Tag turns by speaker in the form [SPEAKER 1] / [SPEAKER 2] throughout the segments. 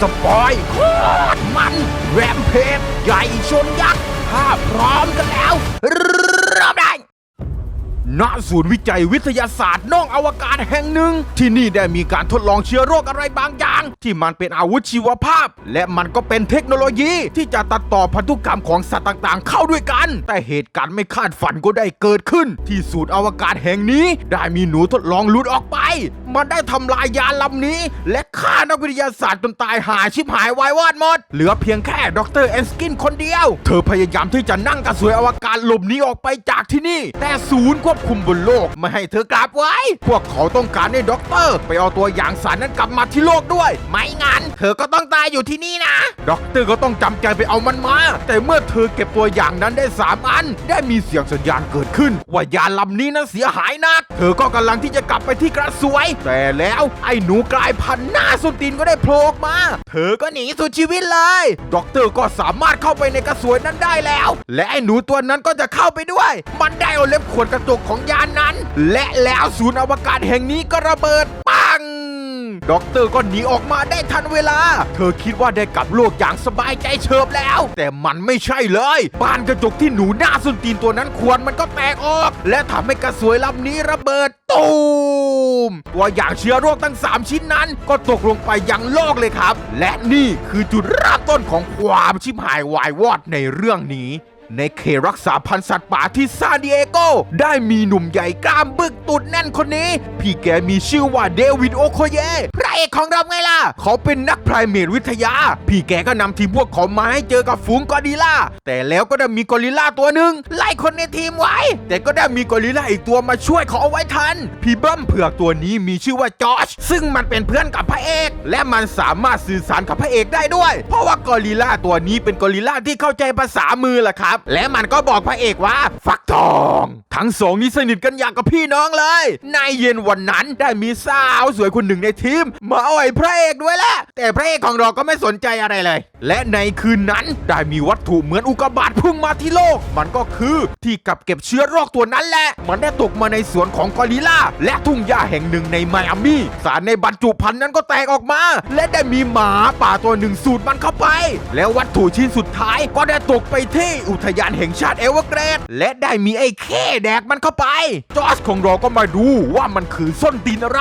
[SPEAKER 1] สปอยโคตรมันแรมเพจใหญ่ชนยักษ์ถ้าพร้อมกันแล้ว ณศูนย์วิจัยวิทยาศาสตร์นอกอวกาศแห่งหนึ่ง ที่นี่ได้มีการทดลองเชื้อโรคอะไรบางอย่าง ที่มันเป็นอาวุธชีวภาพ และมันก็เป็นเทคโนโลยีที่จะตัดต่อพันธุกรรมของสัตว์ต่างๆ เข้าด้วยกัน แต่เหตุการณ์ไม่คาดฝันก็ได้เกิดขึ้น ที่ศูนย์อวกาศแห่งนี้ ได้มีหนูทดลองหลุดออกไป มันได้ทำลายยานลำนี้ และฆ่านักวิทยาศาสตร์จนตายหาชิบหายวายวอดหมด เหลือเพียงแค่ดรเอนสกินคนเดียว เธอพยายามที่จะนั่งกระสวยอวกาศหลบหนีออกไปจากที่นี่ แต่ศูนย์ควบคุมบนโลกไม่ให้เธอกลับไว้ พวกเขาต้องการให้ด็อกเตอร์ ไปเอาตัวอย่างสารนั้นกลับมาที่โลกด้วย ไม่งั้นเธอก็ต้องตายอยู่ที่นี่นะ ด็อกเตอร์ก็ต้องจำใจไปเอามันมา แต่เมื่อเธอเก็บตัวอย่างนั้นได้สามอัน ได้มีเสียงสัญญาณเกิดขึ้น ว่ายานลำนี้นั้นเสียหายนัก เธอก็กำลังที่จะกลับไปที่กระสวย แต่แล้วไอ้หนูกลายพันธุ์หน้าสุดตีนก็ได้โผล่ออกมา เธอก็หนีสุดชีวิตเลยด็อกเตอร์ก็สามารถเข้าไปในกระสวยนั้นได้แล้ว และไอ้หนูตัวนั้นก็จะเข้าไปด้วย มันได้เอาเล็บขวดกระจกของยานนั้น และแล้วศูนย์อวกาศแห่งนี้ก็ระเบิดปังด็อกเตอร์ก็หนีออกมาได้ทันเวลา เธอคิดว่าได้กลับโลกอย่างสบายใจเฉิบแล้ว แต่มันไม่ใช่เลย บานกระจกที่หนูหน้าสุนตีนตัวนั้นควรมันก็แตกออก และทำให้กระสวยลำนี้ระเบิดตูมตัวอย่างเชื้อโรคทั้ง 3 ชิ้นนั้น ก็ตกลงไปยังโลกเลยครับ และนี่คือจุดเริ่มต้นของความชิบหายวายวอดในเรื่องนี้ ในเขตรักษาพันธุ์สัตว์ป่าที่ซานดิเอโก ได้มีหนุ่มใหญ่กล้ามบึกตุดแน่นคนนี้ พี่แกมีชื่อว่าเดวิดโอโคเยพระเอกของเราไงล่ะ เขาเป็นนักพรเมทวิทยา พี่แกก็นำทีมพวกเขามาให้เจอกับฝูงกอริลลาแต่แล้วก็ได้มีกอริลลาตัวหนึ่งไล่คนในทีมไว้ แต่ก็ได้มีกอริลลาอีกตัวมาช่วยเขาเอาไว้ทัน พี่เบิ้มเผือกตัวนี้มีชื่อว่าจอชซึ่งมันเป็นเพื่อนกับพระเอก และมันสามารถสื่อสารกับพระเอกได้ด้วย เพราะว่ากอริลลาตัวนี้เป็นกอริลลาที่เข้าใจภาษามือแหละครับและมันก็บอกพระเอกว่า ฟักทอง ทั้งสองนี้สนิทกันอย่างกับพี่น้องเลย ในเย็นวันนั้นได้มีสาวสวยคนหนึ่งในทีม มาอ่อยพระเอกด้วยแหละแต่พระเอกของเราก็ไม่สนใจอะไรเลย และในคืนนั้นได้มีวัตถุเหมือนอุกกาบาตพุ่งมาที่โลก มันก็คือที่กับเก็บเชื้อโรคตัวนั้นแหละ มันได้ตกมาในสวนของกอริลลาและทุ่งหญ้าแห่งหนึ่งในไมอามี่ สารในบรรจุภัณฑ์นั้นก็แตกออกมา และได้มีหมาป่าตัวหนึ่งสูดมันเข้าไป แล้ววัตถุชิ้นสุดท้ายก็ได้ตกไปที่อุทยานแห่งชาติเอเวอร์เกรดและได้มีไอ้เข้แดกมันเข้าไป จอร์จของเราก็มาดูว่ามันคือส้นตีนอะไร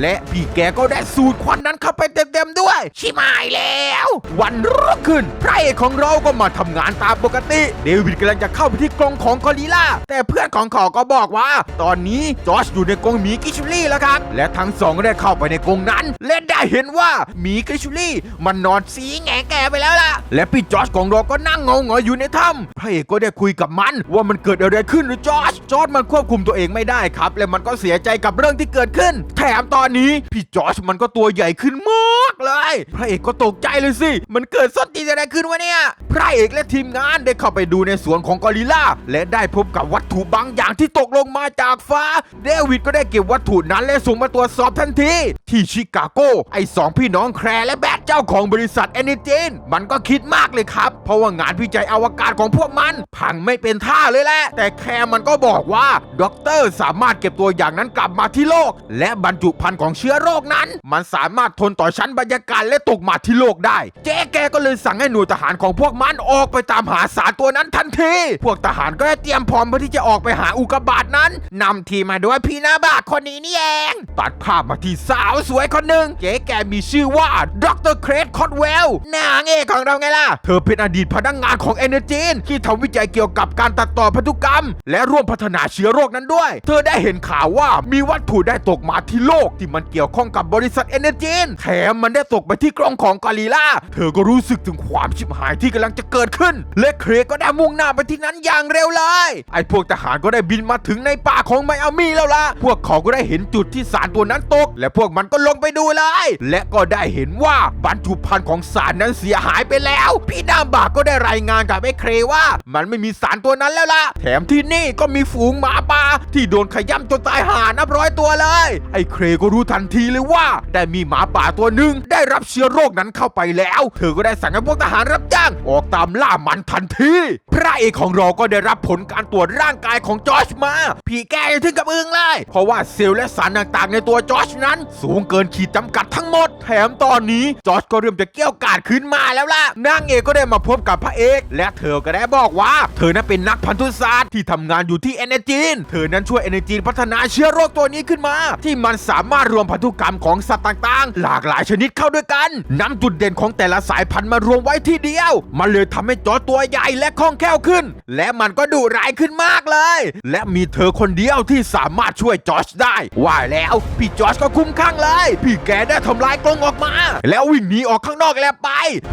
[SPEAKER 1] และพี่แกก็ได้สูดควันนั้นเข้าไปเต็มๆด้วย ชิมายแล้ว วันรงขึ้นพระเอกของเราก็มาทำงานตามปกติ เดวิดกำลังจะเข้าไปที่กรงของกอริลลาแต่เพื่อนของเขาก็บอกว่า ตอนนี้จอร์จอยู่ในกรงหมีกิชูลี่แล้วครับ และทั้งสองก็ได้เข้าไปในกรงนั้น และได้เห็นว่าหมีกิชูลี่มันนอนสีแงแกไปแล้วล่ะ และพี่จอร์จของเราก็นั่งเงาเงยอยู่ในถ้ำพระเอกก็ได้คุยกับมัน ว่ามันเกิดอะไรขึ้นหรือจอร์จอร์จมันควบคุมตัวเองไม่ได้ครับ และมันก็เสียใจกับเรื่องที่เกิดขึ้น แถมตอนนี้พี่จอร์จมันก็ตัวใหญ่ขึ้นมากเลย พระเอกก็ตกใจเลยสิ มันเกิดส้นตีนอะไรขึ้นวะเนี่ยพระเอกและทีมงานได้เข้าไปดูในสวนของกอริลลาและได้พบกับวัตถุบางอย่างที่ตกลงมาจากฟ้า เดวิดก็ได้เก็บวัตถุนั้นและส่งมาตรวจสอบทันที ที่ชิคาโก ไอ้สองพี่น้องแคร์และแบทเจ้าของบริษัทเอเนจินมันก็คิดมากเลยครับ เพราะว่างานวิจัยอวกาศของพวกมัน พังไม่เป็นท่าเลยแหละ แต่แคร์มันก็บอกว่าด็อกเตอร์สามารถเก็บตัวอย่างนั้นกลับมาที่โลก และบรรจุภัณฑ์ของเชื้อโรคนั้น มันสามารถทนต่อชั้นบรรยากาศและตกมาที่โลกได้ เจ๊แกก็เลยสั่งให้หน่วยทหารของพวกมันออกไปตามหาสารตัวนั้นทันที พวกทหารก็ได้เตรียมพร้อมเพื่อที่จะออกไปหาอุกกาบาตนั้นนำทีมมาด้วยพี่นาบาคนนี้นี่เอง ตัดภาพมาที่สาวสวยคนหนึ่งเจ๊แกมีชื่อว่าดรเครสคอตเวลนางเอกของเราไงล่ะ เธอเป็นอดีตพนักงานของเอเนจีนที่ทำวิจัยเกี่ยวกับการตัดต่อพันธุกรรม และร่วมพัฒนาเชื้อโรคนั้นด้วย เธอได้เห็นข่าวว่ามีวัตถุได้ตกมาที่โลกที่มันเกี่ยวข้องกับบริษัทเอเนจีนแถมมันได้ตกไปที่กล้องของกอริลลาเธอก็รู้สึกถึงความชิบหายที่กำลังจะเกิดขึ้น และเครก็ได้มุ่งหน้าไปที่นั้นอย่างเร็วเลย ไอ้พวกทหารก็ได้บินมาถึงในป่าของไมอามี่แล้วล่ะ พวกเขาก็ได้เห็นจุดที่สารตัวนั้นตก และพวกมันก็ลงไปดูเลย และก็ได้เห็นว่าบรรจุภัณฑ์ของสารนั้นเสียหายไปแล้ว พี่ดามบากก็ได้รายงานกับไอ้เครว่า มันไม่มีสารตัวนั้นแล้วล่ะ แถมที่นี่ก็มีฝูงหมาป่าที่โดนขย้ำจนตายหานับร้อยตัวเลย ไอ้เครก็รู้ทันทีเลยว่า ได้มีหมาป่าตัวหนึ่งได้รับเชื้อโรคนั้นเข้าไปแล้ว เธอก็ได้สั่งให้พวกทหารรับจ้าง ออกตามล่ามันทันทีพระเอกของเราก็ได้รับผลการตรวจร่างกายของจอร์จมาพี่แกยังถึงกับอึ้งเลย เพราะว่าเซลล์และสารต่างๆ ในตัวจอร์จนั้น สูงเกินขีดจำกัดทั้งหมด แถมตอนนี้จอร์จก็เริ่มจะเกี้ยวกาดขึ้นมาแล้วล่ะนางเอกก็ได้มาพบกับพระเอก และเธอก็ได้บอกว่า เธอนั้นเป็นนักพันธุศาสตร์ที่ทำงานอยู่ที่เอเนจีนเธอนั้นช่วยเอเนจีนพัฒนาเชื้อโรคตัวนี้ขึ้นมา ที่มันสามารถรวมพันธุกรรมของสัตว์ต่างๆ หลากหลายชนิดเข้าด้วยกันนำจุดเด่นของแต่ละสายพันธุมารวมไว้ที่เดียว มันเลยทำให้จอร์จตัวใหญ่และคล่องแคล่วขึ้น และมันก็ดุร้ายขึ้นมากเลย และมีเธอคนเดียวที่สามารถช่วยจอร์จได้ ว่าแล้วพี่จอร์จก็คุ้มข้างเลย พี่แกได้ทำลายกรงออกมา แล้ววิ่งหนีออกข้างนอกแล้วไป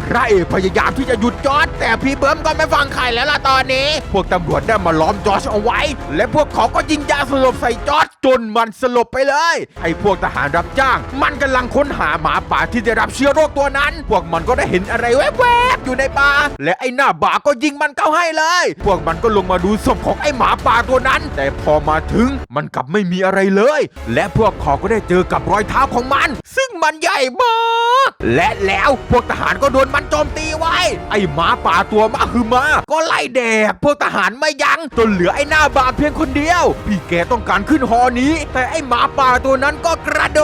[SPEAKER 1] พระเอกพยายามที่จะหยุดจอร์จแต่พี่เบิ้มก็ไม่ฟังใครแล้วล่ะตอนนี้ พวกตำรวจได้มาล้อมจอร์จเอาไว้ และพวกเขาก็ยิงยาสลบใส่จอร์จจนมันสลบไปเลยไอ้พวกทหารรับจ้าง มันกำลังค้นหาหมาป่าที่ได้รับเชื้อโรคตัวนั้น พวกมันก็ได้เห็นอะไรแวบๆอยู่ในป่าและไอ้หน้าบ่าก็ยิงมันเข้าให้เลย พวกมันก็ลงมาดูศพของไอ้หมาป่าตัวนั้น แต่พอมาถึงมันกลับไม่มีอะไรเลย และพวกเขาก็ได้เจอกับรอยเท้าของมัน ซึ่งมันใหญ่มากและแล้วพวกทหารก็โดนมันโจมตีไว้ ไอ้หมาป่าตัวมาคือมา ก็ไล่แดกพวกทหารไม่ยัง้งจนเหลือไอ้หน้าบาเพียงคนเดียว พี่แกต้องการขึ้นหอนี้ แต่ไอ้หมาป่าตัวนั้นก็กระโด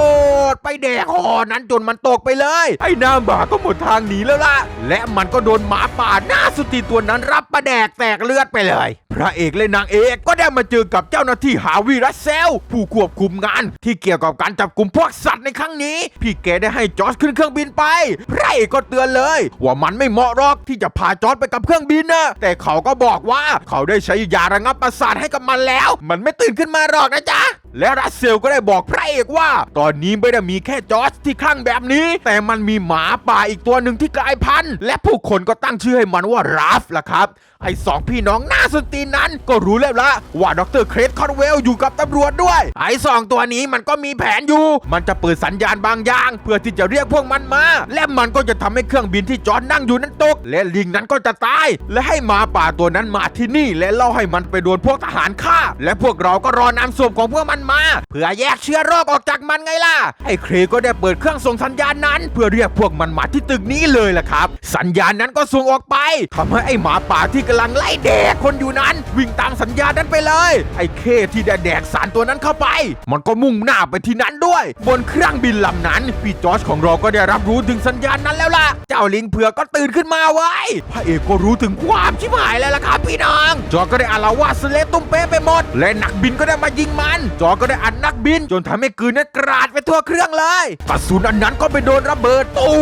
[SPEAKER 1] ด ไปแดกหอนั้นจนมันตกไปเลย ไอ้หน้าบาก็หมดทางหนีแล้วล่ะและมันก็โดนหมาป่าหน้าสุติตัวนั้นรับประแดกแตกเลือดไปเลยพระเอกและนางเอกก็ได้มาเจอกับเจ้าหน้าที่หาวีรัสเซล ผู้ควบคุมงาน ที่เกี่ยวกับการจับกลุ่มพวกสัตว์ในครั้งนี้ พี่แกได้ให้จอร์จขึ้นเครื่องบินไป พระเอกก็เตือนเลย ว่ามันไม่เหมาะหรอกที่จะพาจอร์จไปกับเครื่องบินนะแต่เขาก็บอกว่าเขาได้ใช้ยาระงับประสาทให้กับมันแล้ว มันไม่ตื่นขึ้นมาหรอกนะจ๊ะและรัสเซลก็ได้บอกพระเอกว่า ตอนนี้ไม่ได้มีแค่จอร์จที่คลั่งแบบนี้ แต่มันมีหมาป่าอีกตัวหนึ่งที่กลายพันธุ์และผู้คนก็ตั้งชื่อให้มันว่าราฟล่ะครับไอ้สองพี่น้องน้าสนตีนนั้น ก็รู้แล้วละว่าดรเครสคอนเวลอยู่กับตำรวจด้วย ไอ้สองตัวนี้มันก็มีแผนอยู่ มันจะเปิดสัญญาณบางอย่าง เพื่อที่จะเรียกพวกมันมา และมันก็จะทำให้เครื่องบินที่จอร์จนั่งอยู่นั้นตก และลิงนั้นก็จะตาย และให้หมาป่าตัวนั้นมาที่นี่ และเล่าให้มันไปโดนพวกทหารฆ่า และพวกเราก็รอนำศพของพวกมันมา เพื่อแยกเชื้อโรคออกจากมันไงล่ะไอ้เครก็ได้เปิดเครื่องส่งสัญญาณนั้น เพื่อเรียกพวกมันมาที่ตึกนี้เลยล่ะครับ สัญญาณนั้นก็ส่งออกไปทำให้ไอ้หมาป่าที่กำลังไล่แดกคนอยู่นั้นวิ่งตามสัญญาณนั้นไปเลย ไอ้เคที่ได้แดกสารตัวนั้นเข้าไป มันก็มุ่งหน้าไปที่นั้นด้วย บนเครื่องบินลำนั้น พี่จอร์จของเราก็ได้รับรู้ถึงสัญญาณนั้นแล้วล่ะ เจ้าลิงเผือกก็ตื่นขึ้นมาไว้ พระเอกก็รู้ถึงความชิบหายแล้วล่ะครับพี่น้อง จอร์ก็ได้อาละวาสเลตตุ้มเป๊ะไปหมด และนักบินก็ได้มายิงมัน จอร์ก็ได้อัดนักบิน จนทำให้กืนนั้นกราดไปทั่วเครื่องเลยกระสุนอันนั้นก็ไปโดนระเบิดตู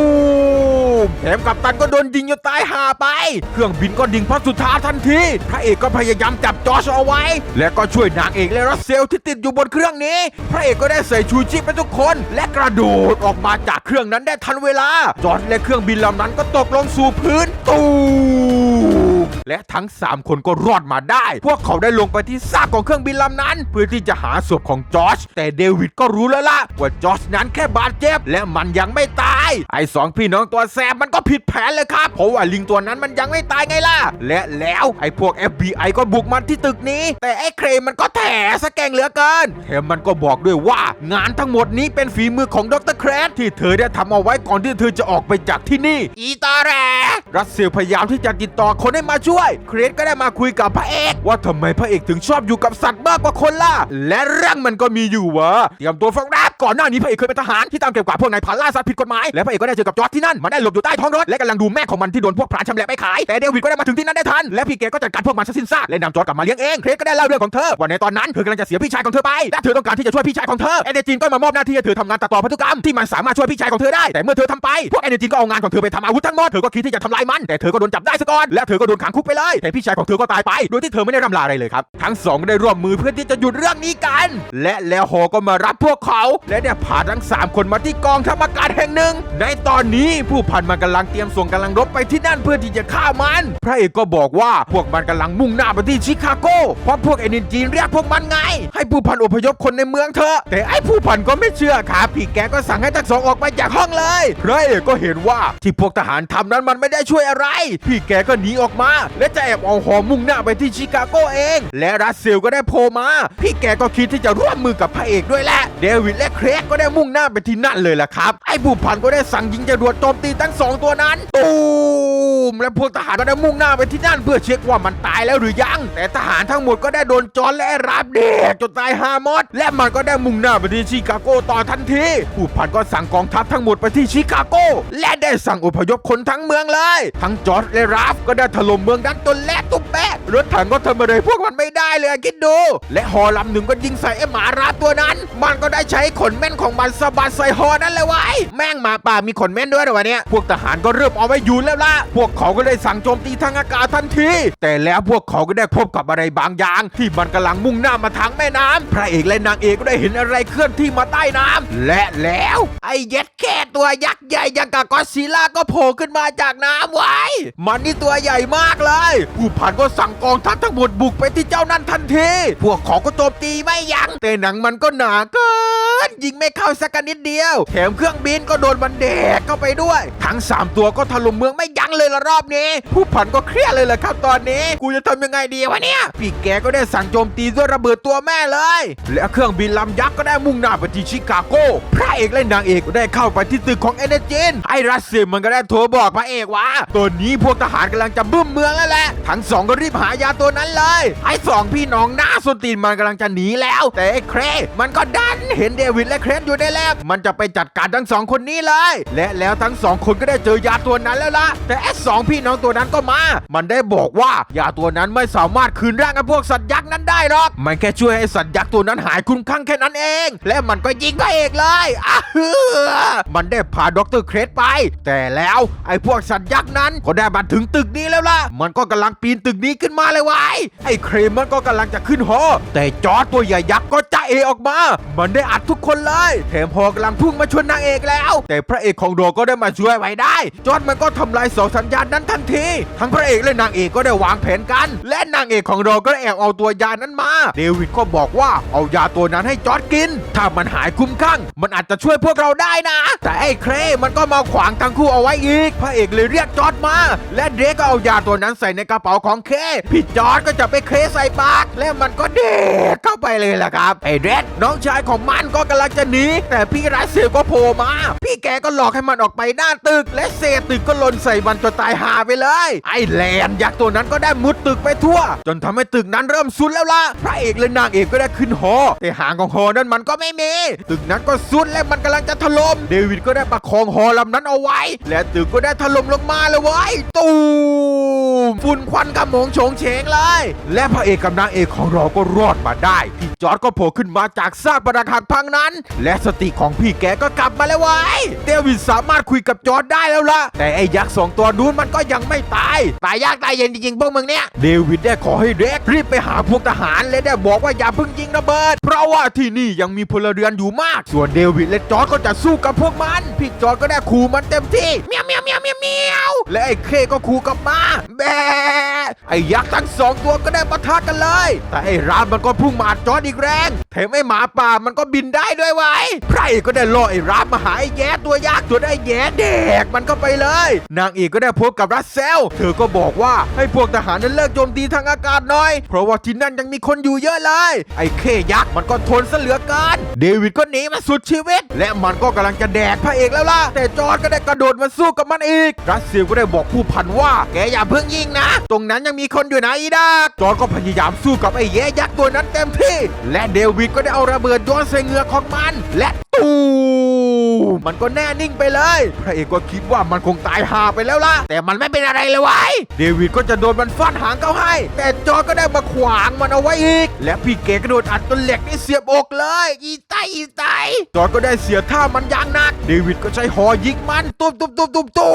[SPEAKER 1] มแถมกัปตันก็โดนยิงจนตายห่าไป เครื่องบินก็ดิ่งพัดสุดท้ายทันที พระเอกก็พยายามจับจอชเอาไว้ และก็ช่วยนางเอกและรัสเซลที่ติดอยู่บนเครื่องนี้ พระเอกก็ได้ใส่ชูชีพไปทุกคน และกระโดดออกมาจากเครื่องนั้นได้ทันเวลา จอร์จและเครื่องบินลำนั้นก็ตกลงสู่พื้นตู และทั้ง 3 คนก็รอดมาได้ พวกเขาได้ลงไปที่ซากของเครื่องบินลำนั้น เพื่อที่จะหาศพของจอร์จแต่เดวิดก็รู้แล้วล่ะว่าจอร์จนั้นแค่บาดเจ็บและมันยังไม่ตาย ไอ้สองพี่น้องตัวแสบมันก็ผิดแผนเลยครับเพราะว่าลิงตัวนั้นมันยังไม่ตายไงล่ะ และแล้วไอ้พวก FBI ก็บุกมันที่ตึกนี้ แต่ไอ้เครมมันก็แถสะแกร่งเหลือเกินแถมมันก็บอกด้วยว่างานทั้งหมดนี้เป็นฝีมือของดรแครสที่เธอได้ทำเอาไว้ก่อนที่เธอจะออกไปจากที่นี่ อีตอแรรัสเซลพยายามที่จะติดต่อคนให้มาช่วยเครสก็ได้มาคุยกับพระเอก ว่าทำไมพระเอกถึงชอบอยู่กับสัตว์มากกว่าคนล่ะและเรื่องมันก็มีอยู่ว่าเตรียมตัวฟังแรปก่อนหน้านี้พระเอกเคยเป็นทหารที่ตามเก็บกวาดพวกนายพรานล่าสัตว์ผิดกฎหมายและพระเอกก็ได้เจอกับจอร์จที่นั่นมันได้หลบอยู่ใต้ท้องรถและกำลังดูแม่ของมันที่โดนพวกพรานชำแหละไปขายแต่เดวิดก็ได้มาถึงที่นั่นได้ทันและพี่เกก็จัดการพวกมันซะสิ้นซากและนำจอร์จกลับมาเลี้ยงเองเครสก็ได้เล่าเรื่องของเธอว่าในตอนนั้นเธอกำลังจะเสียพี่ชายของเธอไปและเธอต้องการที่จะช่วยพี่ชายของเธอเอเนจีนก็มามอบหน้าที่ให้เธอทำงานตัดต่อพันธุกรรมที่มันสามารถช่วยพี่ชายของเธอได้แต่เมื่อเธอทำไปพวกเอเนจีนก็เอางานของเธอไปทำอาวุธทั้งหมดเธอก็คิดที่จะทำลายมันแต่เธอก็โดนจับได้ซะก่อนและเธอก็โดนขังคุกไปเลย แต่พี่ชายของเธอก็ตายไป โดยที่เธอไม่ได้ร่ำลาอะไรเลยครับ ทั้งสองได้ร่วมมือเพื่อที่จะหยุดเรื่องนี้กัน และแล้วฮอก็มารับพวกเขา และได้พาทั้งสามคนมาที่กองทัพอากาศแห่งหนึ่ง ในตอนนี้ผู้พันมันกำลังเตรียมส่งกำลังรบไปที่นั่นเพื่อที่จะฆ่ามัน พระเอกก็บอกว่าพวกมันกำลังมุ่งหน้าไปที่ชิคาโก เพราะพวกเอเนจีนเรียกพวกมันไง ให้ผู้พันอพยพคนในเมืองเถอะ แต่ไอ้ผู้พันก็ไม่เชื่อครับพี่แกก็สั่งให้ทั้งสองออกไปจากห้องเลย พระเอกก็เห็นว่าที่พวกทหารทำนั้นมันไม่ได้ช่วยอะไร พี่แกก็หนีออกมาและจะแอบเอาหอมุ่งหน้าไปที่ชิคาโกเอง และรัสเซลก็ได้โผล่มา พี่แกก็คิดที่จะร่วมมือกับพระเอกด้วยแหละเดวิดและเครกก็ได้มุ่งหน้าไปที่นั่นเลยล่ะครับ ไอ้ผู้พันก็ได้สั่งยิงจรวดโจมตีทั้งสองตัวนั้นตูมและพวกทหารก็ได้มุ่งหน้าไปที่นั่นเพื่อเช็คว่ามันตายแล้วหรือยัง แต่ทหารทั้งหมดก็ได้โดนจอนและรับเด็กจนตายหาหมดและมันก็ได้มุ่งหน้าไปที่ชิคาโกต่อทันทีผู้พันก็สั่งกองทัพทั้งหมดไปที่ชิคาโกและได้สั่งอพยพคนทั้งเมืองเลย ทั้งจอร์จและราฟก็ได้ถล่มเมืองนั้นจนแลกตุ๊บแปะรถถังก็ทำอะไรพวกมันไม่ได้เลยคิดดู และฮอลำหนึ่งก็ยิงใส่ไอ้หมาราตัวนั้น มันก็ได้ใช้ขนแม่นของมันสะบัดใส่ฮอนั่นเลยไว้ยแม่งหมาป่ามีขนแม่นด้วยเหรอวะเนี่ยพวกทหารก็เริ่มเอาไว้อยู่แล้วล่ะพวกเขาก็ได้สั่งโจมตีทางอากาศทันที แต่แล้วพวกเขาก็ได้พบกับอะไรบางอย่าง ที่มันกำลังมุ่งหน้ามาทางแม่น้ำพระเอกและนางเอกก็ได้เห็นอะไรเคลื่อนที่มาใต้น้ำและแล้วไอ้เย็ดแค่ตัวยักษ์ใหญ่ยังกับก็อซิลล่าก็โผล่ขึ้นมาจากน้ำไว้ มันนี่ตัวใหญ่มากเลยผู้พันก็สั่งกองทัพทั้งหมดบุกไปที่เจ้านั่นทันที พวกขอก็โจมตีไม่ยัง้งแต่หนังมันก็หนาเกิน ยิงไม่เข้าสักนิดเดียว แถมเครื่องบินก็โดนมันแดกเข้าไปด้วย ทั้ง 3 ตัวก็ถล่มเมืองไม่ยั้งเลยละรอบนี้ ผู้พันก็เครียดเลยแหละครับตอนนี้ กูจะทำยังไงดีวะเนี่ยพี่แกก็ได้สั่งโจมตีด้วยระเบิดตัวแม่เลย และเครื่องบินลำยักษ์ก็ได้มุ่งหน้าไปที่ชิคาโกพระเอกและนางเอกก็ได้เข้าไปที่ตึกของเอเนจินไอรัสเซียมันก็ได้โทรบอกพระเอกว่าตอนนี้พวกทหารกำลังจะบึ้มเมืองแล้วแหละทั้งสองก็รีบหายาตัวนั้นเลย ไอ้สองพี่น้องหน้าสนตีนมันกำลังจะหนีแล้ว แต่ไอ้เครมันก็ดันเห็นเดวิดและเครนอยู่ในแลบมันจะไปจัดการทั้งสองคนนี้เลย และแล้วทั้งสองคนก็ได้เจอยาตัวนั้นแล้วล่ะ แต่ไอ้สองพี่น้องตัวนั้นก็มา มันได้บอกว่ายาตัวนั้นไม่สามารถคืนร่างกับพวกสัตว์ยักษ์นั้นได้หรอก มันแค่ช่วยให้สัตว์ยักษ์ตัวนั้นหายคุ้มคลั่งแค่นั้นเอง และมันก็ยิงพระเอกเลยอะเฮือมันได้พาด็อกเตอร์เครสไป แต่แล้วไอ้พวกสัตว์ยักษ์นั้นก็ได้มาถึงตึกนี้แล้วล่ะ มันก็กำลังปีนตึกนี้ขึ้นมาเลยว้ยไอ้เครมมันก็กำลังจะขึ้นหอแต่จอร์ตัวใหญ่ยักษ์ก็จะเอออกมา มันได้อัดทุกคนเลยแถมพอกำลังพุ่งมาชนนางเอกแล้ว แต่พระเอกของโดก็ได้มาช่วยไว้ได้ จอร์จมันก็ทำลายเสาสัญญาณนั้นทันที ทั้งพระเอกและนางเอกก็ได้วางแผนกัน และนางเอกของเราก็ได้แอบเอาตัวยานั้นมา เดวิดก็บอกว่าเอายาตัวนั้นให้จอร์จกิน ถ้ามันหายคุ้มข้างมันอาจจะช่วยพวกเราได้นะ แต่ไอ้เครมันก็มาขวางทั้งคู่เอาไว้อีก พระเอกเลยเรียกจอร์จมา และเดกก็เอายาตัวนั้นใส่ในกระเป๋าของเคพี่จอร์จก็จะไปเคใส่ปาก และมันก็เด็กเข้าไปเลยล่ะครับไอ้เดรกน้องชายของมันก็กำลังจะหนีแต่พี่รัสเซลก็โผล่มา พี่แกก็หลอกให้มันออกไปหน้าตึก และเศษตึกก็หล่นใส่มันจนตายหาไปเลย ไอ้แลนยักษ์ตัวนั้นก็ได้มุดตึกไปทั่ว จนทำให้ตึกนั้นเริ่มสุดแล้วล่ะพระเอกและนางเอกก็ได้ขึ้นหอ แต่หางของหอนั้นมันก็ไม่มีตึกนั้นก็สุดและมันกำลังจะถล่มเดวิดก็ได้ประคองหอลำนั้นเอาไว้ และตึกก็ได้ถล่มลงมาเลยเว้ยตูมฝุ่นควันกำมงโฉงเฉงเลย และพระเอกกับนางเอกของเราก็รอดมาได้พี่จอร์ดก็โผล่ขึ้นมาจากซากปรักหักพังนั้น และสติของพี่แกก็กลับมาแล้วเว้ยเดวิดสามารถคุยกับจอร์ดได้แล้วล่ะ แต่ไอ้ยักษ์สองตัวนู้นมันก็ยังไม่ตาย ตายยากตายเย็นจริงๆพวกมึงเนี่ย เดวิดได้ขอให้เด็กรีบไปหาพวกทหารและได้บอกว่าอย่าเพิ่งยิงระเบิด เพราะว่าที่นี่ยังมีพลเรือนอยู่มาก ส่วนเดวิดและจอร์ดก็จะสู้กับพวกมัน พี่จอร์ดก็ได้ขู่มันเต็มที่เมียวเมียวเมียวเมียวเมียวและไอ้เคก็ขู่กลับมาแบไอ้ยักษ์ทั้งสองตัวก็ได้ปะทะกันเลย แต่ไอ้รามมันก็พุ่งมาจอร์ดอีกแรงแถมไอ้หมาป่ามันก็บินได้ด้วยไว้ยพระเอกก็ได้ล่อไอ้รามมาหาไอ้แย่ตัวยักษ์จนไอ้แย่แดกมันก็ไปเลย นางเอกก็ได้พบกับรัสเซล เธอก็บอกว่าให้พวกทหารนั้นเลิกโจมตีทางอากาศหน่อย เพราะว่าที่นั่นยังมีคนอยู่เยอะเลย ไอ้เคยักษ์มันก็ทนซะเหลือเกินเดวิดก็หนีมาสุดชีวิต และมันก็กำลังจะแดกพระเอกแล้วล่ะ แต่จอร์ดก็ได้กระโดดมาสู้กับมันอีก รัสเซลก็ได้บอกผู้พันว่าแกอย่าเพิ่งยิงนะ ตรงนั้นยังมีคนอยู่นะอีดากจอร์ดก็พยายามสู้กับไอ้แย่ยักษ์ตัวนั้นเต็มที่ และเดวิดก็ได้เอาระเบิดโยนใส่เหงือกของมัน และตู มมันก็แน่นิ่งไปเลย พระเอกก็คิดว่ามันคงตายหาไปแล้วล่ะ แต่มันไม่เป็นอะไรเลยว้ยเดวิดก็จะโดนมันฟาดหางเข้าให้ แต่จอร์ก็ได้มาขวางมันเอาไว้อีก และพี่เก๋ก็โดนอัดจนเหล็กนี่เสียบอกเลย อีไตอีไตจอร์ก็ได้เสียท่ามันอย่างหนัก เดวิดก็ใช้หอยิงมันตุ้มตุ้มตุ้มตุ้มตุ้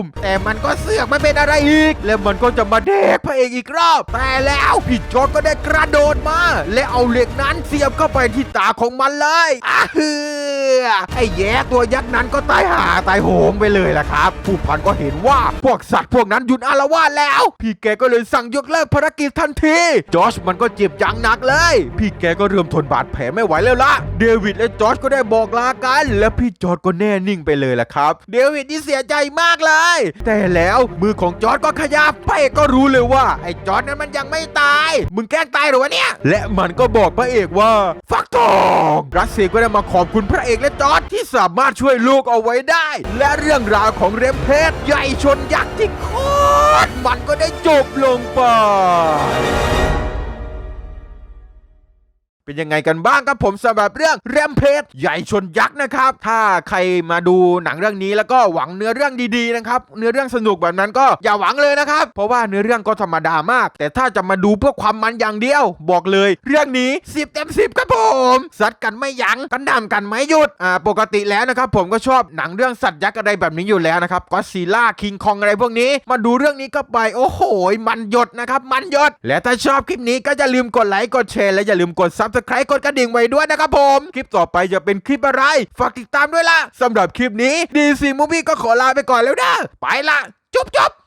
[SPEAKER 1] มแต่มันก็เสือกไม่เป็นอะไรอีก และมันก็จะมาแดกพระเอกอีกรอบ แต่แล้วพี่จอร์ก็ได้กระโดดมา และเอาเหล็กนั้นเสียบเข้าไปที่ตาของมันเลยอ้าฮือไอ้แย่ตัวยักษ์นั้นก็ตายหาตายโหงไปเลยล่ะครับ ผู้พันก็เห็นว่าพวกสัตว์พวกนั้นหยุดอารวาสแล้ว พี่แกก็เลยสั่งยกเลิกภารกิจทันที จอร์จมันก็เจ็บอย่างหนักเลย พี่แกก็เริ่มทนบาดแผลไม่ไหวแล้วละเดวิดและจอร์จก็ได้บอกลากัน และพี่จอร์จก็แน่นิ่งไปเลยล่ะครับ เดวิดนี่เสียใจมากเลย แต่แล้วมือของจอร์จก็ขยับพระเอกก็รู้เลยว่า ไอ้จอร์จนั้นมันยังไม่ตาย มึงแกล้งตายหรือวะเนี่ย และมันก็บอกพระเอกว่า ฟักทองรัสเซียก็ได้มาขอบคุณพระเอกและจอร์จที่สามารถช่วยลูกเอาไว้ได้ และเรื่องราวของเรมเพสใหญ่ชนยักษ์ที่โคตรมันก็ได้จบลงไป เป็นยังไงกันบ้างครับผมสำหรับเรื่องแรมเพจใหญ่ชนยักษ์นะครับ ถ้าใครมาดูหนังเรื่องนี้แล้วก็หวังเนื้อเรื่องดีๆนะครับ เนื้อเรื่องสนุกแบบนั้นก็อย่าหวังเลยนะครับ เพราะว่าเนื้อเรื่องก็ธรรมดามาก แต่ถ้าจะมาดูเพื่อความมันอย่างเดียว บอกเลย เรื่องนี้ 10เต็ม10ครับผมสัตว์กันไม่ยัง้งกันดำกันไม่หยุดอ่าปกติแล้วนะครับผมก็ชอบหนังเรื่องสัตว์ยักษ์อะไรแบบนี้อยู่แล้วนะครับก็ซีล่าคิงคองอะไรพวกนี้ มาดูเรื่องนี้ก็ไปโอ้โหมันหยดนะครับมันหยด และถ้าชอบคลิปนี้ก็อย่าลืมกดไลค์กดแชร์และอย่าลืมกด Subscribe กดกระดิ่งไว้ด้วยนะครับผม คลิปต่อไปจะเป็นคลิปอะไร ฝากติดตามด้วยล่ะสำหรับคลิปนี้ DC Movie ก็ขอลาไปก่อนแล้วนะไปละจุ๊บจุ๊บ